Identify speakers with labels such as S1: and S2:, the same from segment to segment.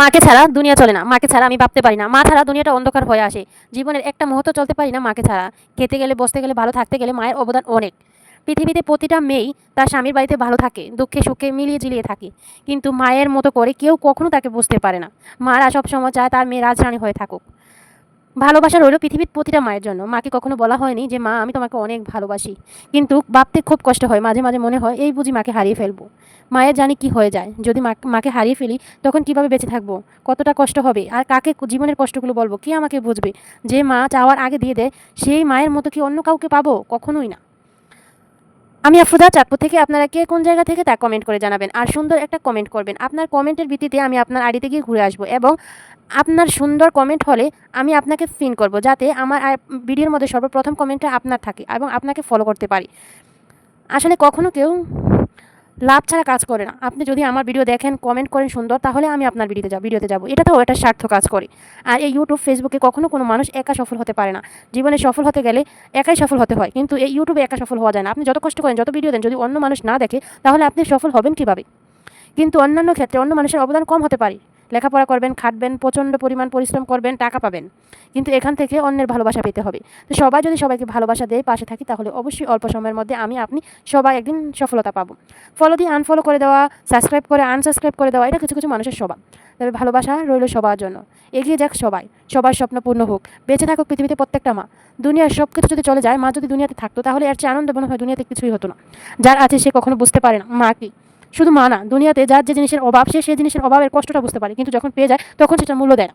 S1: মাকে ছাড়া দুনিয়া চলে না, মাকে ছাড়া আমি ভাবতে পারি না। মা ছাড়া দুনিয়াটা অন্ধকার হয়ে আসে। জীবনের একটা মুহূর্ত চলতে পারি না মাকে ছাড়া। খেতে গেলে, বসতে গেলে, ভালো থাকতে গেলে মায়ের অবদান অনেক। পৃথিবীতে প্রতিটা মেয়েই তার স্বামীর বাড়িতে ভালো থাকে, দুঃখে সুখে মিলিয়ে জিলিয়ে থাকে। কিন্তু মায়ের মতো করে কেউ কখনো তাকে বুঝতে পারে না। মারা সবসময় চায় তার মেয়ে রাজরানী হয়ে থাকুক। ভালোবাসা রইল পৃথিবীর প্রতিটা মায়ের জন্য। মাকে কখনো বলা হয়নি যে, মা, আমি তোমাকে অনেক ভালোবাসি। কিন্তু ভাবতে খুব কষ্ট হয়। মাঝে মাঝে মনে হয়, এই বুঝি মাকে হারিয়ে ফেলব। মায়ের জানি কি হয়ে যায়। যদি মাকে হারিয়ে ফেলি, তখন কীভাবে বেঁচে থাকব? কতটা কষ্ট হবে? আর কাকে জীবনের কষ্টগুলো বলব? কে আমাকে বুঝবে যে, মা চাওয়ার আগে দিয়ে দেয়? সেই মায়ের মতো কি অন্য কাউকে পাবো? কখনোই না। আমি আফুদা চাঁদপুর থেকে আপনারা কে কোন জায়গা থেকে তা কমেন্ট করে জানাবেন। আর সুন্দর একটা কমেন্ট করবেন। আপনার কমেন্টের ভিত্তিতে আমি আপনার আড়িতে গিয়ে ঘুরে আসব এবং আপনার সুন্দর কমেন্ট হলে আমি আপনাকে ফিন করব যাতে আমার ভিডিওর মধ্যে সর্বপ্রথম কমেন্টটা আপনার থাকে এবং আপনাকে ফলো করতে পারি। আসলে কখনো কেউ লাভ ছাড়া কাজ করে না। আপনি যদি আমার ভিডিও দেখেন কমেন্ট করেন সুন্দর, তাহলে আমি আপনার ভিডিওতে যাব ভিডিওতে যাব। এটা তো একটা স্বার্থ কাজ করে। আর এই ইউটিউব ফেসবুকে কখনো কোনো মানুষ একা সফল হতে পারে না। জীবনে সফল হতে গেলে একাই সফল হতে হয়। কিন্তু এই ইউটিউবে একা সফল হওয়া যায় না। আপনি যত কষ্ট করেন, যত ভিডিও দেন, যদি অন্য মানুষ না দেখে, তাহলে আপনি সফল হবেন কীভাবে? কিন্তু অন্যান্য ক্ষেত্রে অন্য মানুষের অবদান কম হতে পারে। লেখাপড়া করবেন, খাটবেন, প্রচণ্ড পরিমাণ পরিশ্রম করবেন, টাকা পাবেন। কিন্তু এখান থেকে অন্যের ভালোবাসা পেতে হবে। তো সবাই যদি সবাইকে ভালোবাসা দেয়, পাশে থাকি, তাহলে অবশ্যই অল্প সময়ের মধ্যে আমি, আপনি সবাই একদিন সফলতা পাবো। ফলো দিয়ে আনফলো করে দেওয়া সাবস্ক্রাইব করে আনসাবস্ক্রাইব করে দেওয়া, এটা কিছু কিছু মানুষের স্বভাব তবে ভালোবাসা রইল সবার জন্য। এগিয়ে যাক সবাই। সবার স্বপ্ন পূর্ণ হোক। বেঁচে থাকুক পৃথিবীতে প্রত্যেকটা মা। দুনিয়ার সব কিছু যদি চলে যায়, মা যদি দুনিয়াতে থাকতো, তাহলে এর চেয়ে আনন্দ মনে হয় দুনিয়াতে কিছুই হতো না। যার আছে সে কখনো বুঝতে পারে না, মা কি? শুধু মা না, দুনিয়াতে যার যে জিনিসের অভাব, সে সেই জিনিসের অভাবের কষ্টটা বুঝতে পারে। কিন্তু যখন পেয়ে যায়, তখন সেটা মূল্য দেয় না।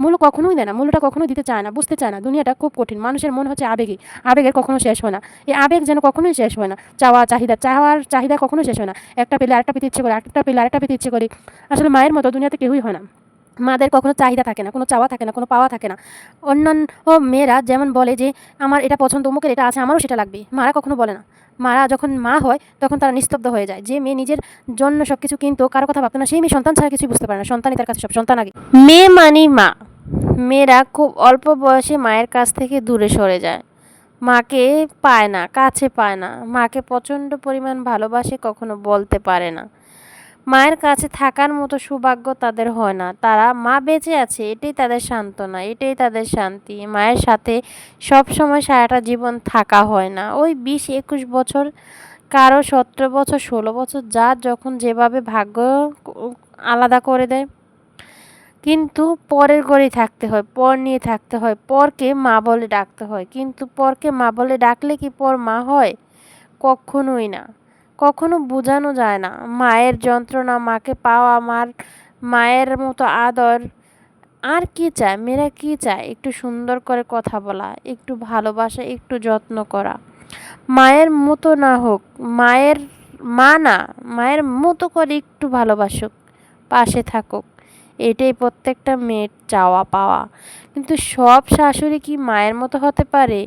S1: মূল্য কখনোই দেয় না, মূল্যটা কখনোই দিতে চায় না, বুঝতে চায় না। দুনিয়াটা খুব কঠিন, মানুষের মন হচ্ছে আবেগে। আবেগের কখনো শেষ হয় না। এই আবেগ যেন কখনোই শেষ হয় না। চাওয়া, চাহিদা, চাওয়ার চাহিদা কখনোই শেষ হয় না। একটা পেলে আরেকটা পেতে ইচ্ছে করে একটা পেলে আরেকটা পেতে ইচ্ছে করে। আসলে মায়ের মতো দুনিয়াতে কেউই হয় না। মাদের কখনো চাহিদা থাকে না, কোনো চাওয়া থাকে না, কোনো পাওয়া থাকে না। অন্যান্য মেয়েরা যেমন বলে যে, আমার এটা পছন্দ, অমুকের এটা আছে, আমারও সেটা লাগবে। মারা কখনো বলে না। মারা যখন মা হয়, তখন তারা নিস্তব্ধ হয়ে যায়। যে মেয়ে নিজের জন্য সব কিছু কিন্তু, কারও কথা ভাবতো না। সেই মেয়ে সন্তান ছাড়া কিছুই বুঝতে পারে না। সন্তানই তার কাছে সব, সন্তান আগে। মেয়ে মানি মা। মেয়েরা খুব অল্প বয়সে মায়ের কাছ থেকে দূরে সরে যায়। মাকে পায় না, কাছে পায় না। মাকে প্রচণ্ড পরিমাণ ভালোবাসে, কখনো বলতে পারে না। মায়ের কাছে থাকার মতো সৌভাগ্য তাদের হয় না। তারা মা বেঁচে আছে, এটাই তাদের সান্ত্বনা, এটাই তাদের শান্তি। মায়ের সাথে সব সময় সারাটা জীবন থাকা হয় না। ওই বিশ, একুশ বছর, কারও সতেরো বছর, ষোলো বছর যার যখন যেভাবে ভাগ্য আলাদা করে দেয়। কিন্তু পরের ঘরেই থাকতে হয়, পর নিয়ে থাকতে হয়, পরকে মা বলে ডাকতে হয়। কিন্তু পরকে মা বলে ডাকলে কি পর মা হয়? কখনোই না। কখনো বোঝানো যায় না। মায়ের যন্ত্রণা, মাকে পাওয়া, মার, মায়ের মতো আদর। আর কি চায়? মেয়েরা কি চায়? একটু সুন্দর করে কথা বলা, একটু ভালোবাসা, একটু যত্ন করা। মায়ের মতো না হোক, মায়ের মা না, মায়ের মতো করে একটু ভালোবাসুক, পাশে থাকুক। এটাই প্রত্যেকটা মেয়ের চাওয়া পাওয়া। কিন্তু সব শাশুড়ি কি মায়ের মতো হতে পারে?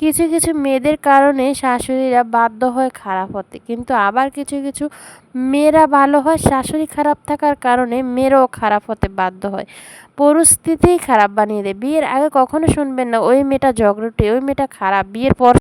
S1: কিছু কিছু মেয়েদের কারণে শাশুড়িরা বাধ্য হয় খারাপ হতে, কিন্তু আবার কিছু কিছু মেয়েরা ভালো হয় শাশুড়ি খারাপ থাকার কারণে মেয়েরাও খারাপ হতে বাধ্য হয়। পরিস্থিতিই খারাপ বানিয়ে দেয়। বিয়ের আগে কখনো শুনবেন না, ওই মেয়েটা ঝগড়টে, ওই মেয়েটা খারাপ, বিয়ের পর